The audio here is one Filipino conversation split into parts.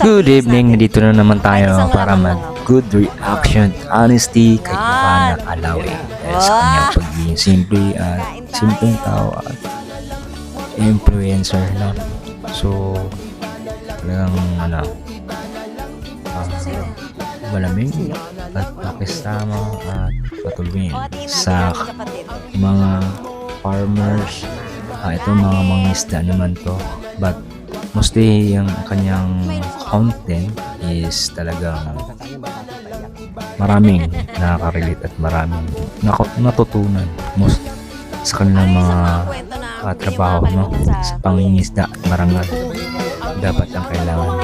Good evening, dito na naman tayo para mag good reaction, honesty kay. Ivana Alawi. Dahil sa kanyang pagiging simple at simpleng tao at influencer no. So talagang ano ah, malamig at makisama at patulungin sa mga farmers ah, ito mga mangisda naman to but mostly yung kanyang content is talagang maraming nakaka-relate at maraming natutunan most sa kanilang mga na ah, trabaho no? Sa pangingisda at marangal. Dapat ang kailangan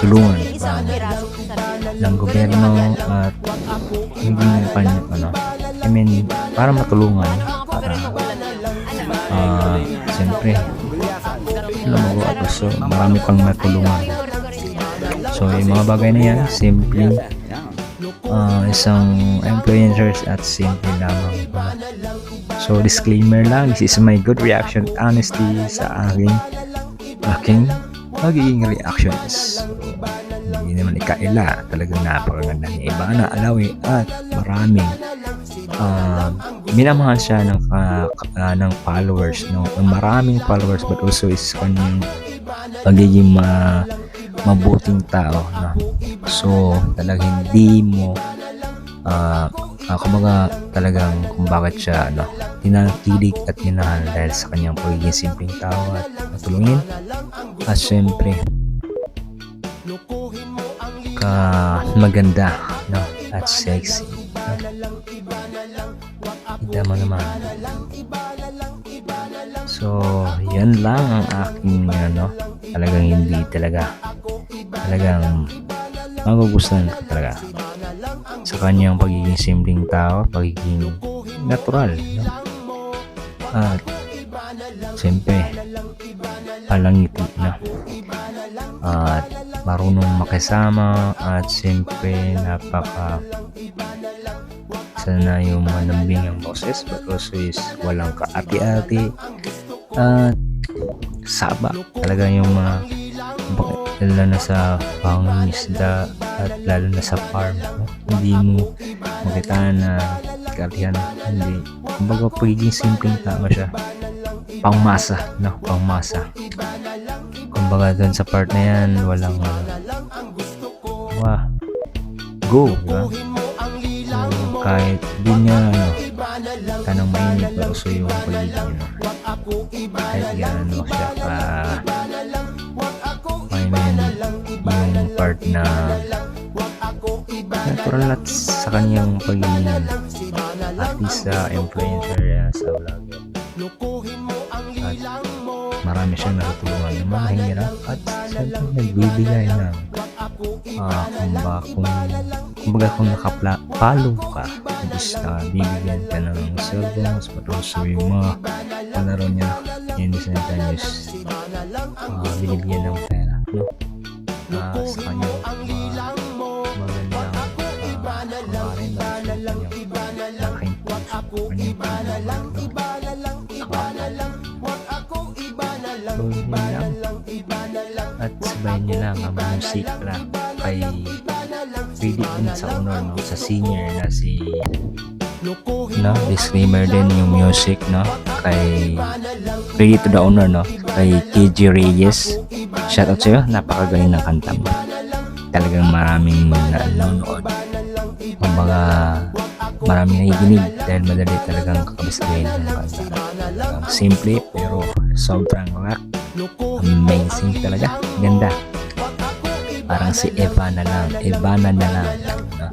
tulungan Isang ng, gobyerno at hindi yung kanya ano I mean para matulungan para ah siyempre sila magawa so marami pang natulungan. So yung mga bagay na yan simple. Ah, isang influencers at simple lamang so disclaimer lang this is my good reaction honesty sa aking aking magiging reactions. So, hindi naman ikaila talagang napakaganda ni Ivana Alawi at maraming uh, minamahal siya ng, ka- ah, ng followers no? ng maraming followers but also is kanyang pagiging ma mabuting tao no? so talagang hindi mo ah uh, kumbaga talagang kung bakit siya ano tinatilig at minahal dahil sa kanyang pagiging simpleng tao at matulungin at syempre ka maganda no at sexy no? Kita naman so yan lang ang aking ano talagang hindi talaga talagang magugustuhan ko talaga sa kanyang pagiging simpleng tao pagiging natural no? at siyempre palangiti na at marunong makisama at siyempre napaka sana yung malambing ang boses but also is walang kaati-ati. At saba. Talaga yung mga lalo na sa pangisda at lalo na sa farm. Hindi mo makita na katihan hindi. Kumbaga pagiging simpleng tao siya. Pangmasa no? Pangmasa. Kumbaga dun sa part na yan walang wah. Go di ba? so kahit di niya ano tanong mainit pero so yung pagiging ano kahit gano'n siya ka I yung part na natural at sa kanyang pagiging artista, influencer uh, sa vlogger at marami siyang natutulungan ng mga hirap at siyempre nagbibigay ng ah kumbaga kung kumbaga kung nakapalo ka is uh, bibigyan ka ng cellphones but also yung mga palaro niya the same time is uh, binibigyan ng pera no? Ah, sa kanyang mga magandang uh, kumarin na sa kanyang malaking puso kanyang pagmamahal no? So, yun lang. At sabayin niyo lang ang music lang kay Pwede din sa honor no? sa senior na si no, disclaimer din yung music no? kay Ready to the honor no? Kay KG Reyes. Shoutout sa'yo. Napakagaling ng kanta mo. Talagang maraming nanonood kumbaga maraming nakikinig dahil madali talagang kakabisgayin ng kanta simple pero sobrang rock. Amazing talaga. ganda parang si Eva na lang Ivana na lang no?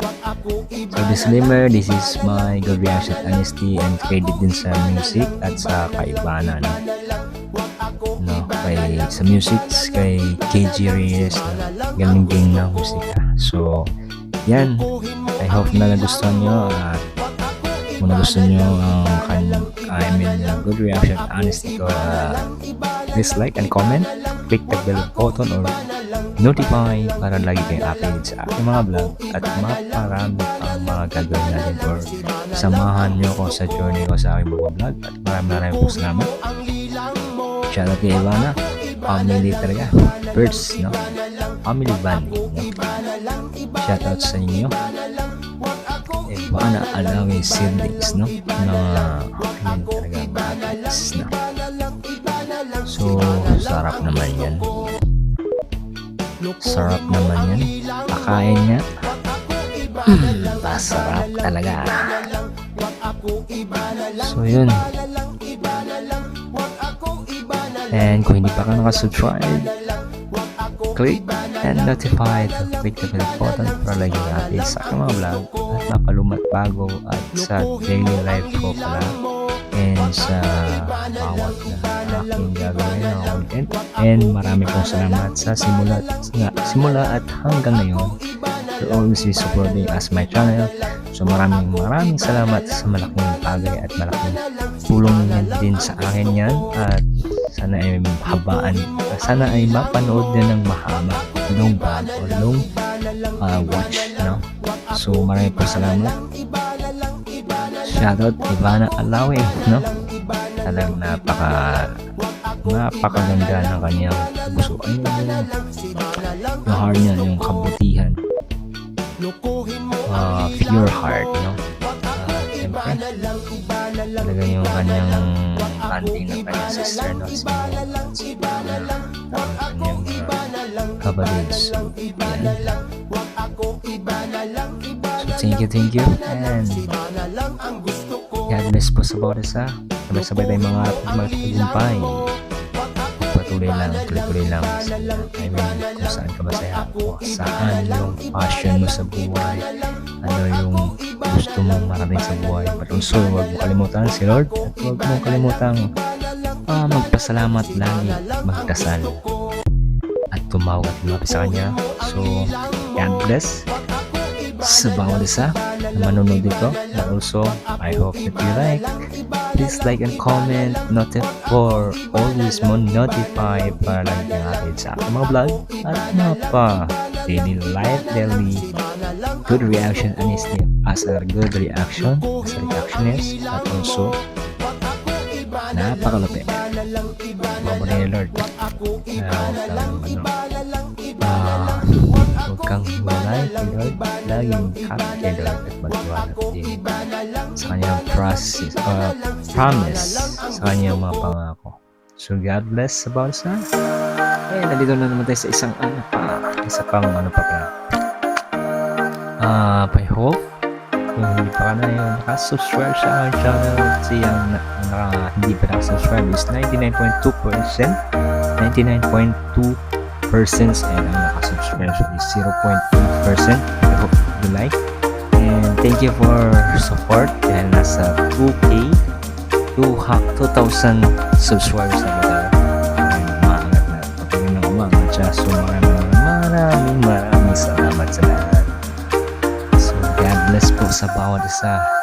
so disclaimer this is my good reaction honesty and credit din sa music at sa kay Ivana no? kay sa music kay KG Reyes no? galing din ng musika so yan I hope na nagustuhan nyo at kung nagustuhan nyo ang kanyang I mean uh, good reaction honesty ko uh, please like and comment click the bell button or notify para lagi kayong updated sa aking mga vlog at maparami pang mga gagawin natin or samahan nyo ko sa journey ko sa aking mga vlog at maraming maraming po salamat shoutout kay Ivana family talaga. First, no? Family bonding, no? Shoutout sa inyo. Eh, baka na alawin siblings, no? Mga, ayun talaga, batis, no? So, sarap naman yan. Sarap naman yan. Pakain niya. Mm, pasarap talaga. So, yun. And kung hindi pa ka nakasubscribe, click and notify to click the bell button para lagi update sa aking mga vlog at mapalumat bago at sa daily life ko pala and sa bawat na aking gagawin na content and marami pong salamat sa simula, sa, simula at hanggang ngayon. For always supporting as my channel. So maraming maraming salamat sa malaking bagay at malaking tulong din sa akin yan. At sana ay habaan sana ay mapanood din ng mahaba long vlog or long uh, watch no? So maraming po salamat. Shoutout Ivana Alawe no? Talagang napaka napakaganda ng kanyang puso. Ay yung, yung heart niya yung kabutihan. Uh, pure heart no? Uh, siyempre talaga yung kanyang hunting ng kanyang sister no? Si kanyang kabalids yan So, thank you, thank you. And God bless po sa bawat isa. Sabay-sabay tayong mga magtagumpay. Patuloy lang, tuloy-tuloy lang. I mean, kung saan ka masaya. Kung saan yung passion mo sa buhay. Ano yung gusto mong marating sa buhay. But also, huwag mo kalimutan si Lord. At huwag mo kalimutan ah, magpasalamat lagi. Magdasal. At tumawag at lumapit sa Kanya. So, God bless sa bawat isa na manonood dito. And also, I hope that you like. Please like and comment notif for always mo notify para kang update sa mga vlog at mga pa daily life, daily good reaction and still as a good reaction as a reactionist at also napakalupit. Mabuna ni Lord. Na huwag kang ano, ah, huwag kang Lord. Laging Lord at magtiwala din sa kanyang process, uh, promise sa kanyang mga pangako. So God bless sa bawat isa. Eh, nandito na naman tayo sa isang ano pa, isa pang ano pa pala. Ah, I hope kung hindi pa ka na yung nakasubscribe sa aking channel kasi yung na, naka, hindi pa nakasubscribe is 99.2% 99.2% and ang nakasubscribe is 0.8% I hope you like. And thank you for support. Dahil nasa 2k 2,000 subscribers na tayo. And umaangat na. Patuloy na umaangat siya. So maraming maraming maraming salamat sa lahat. So, God bless po sa bawat isa.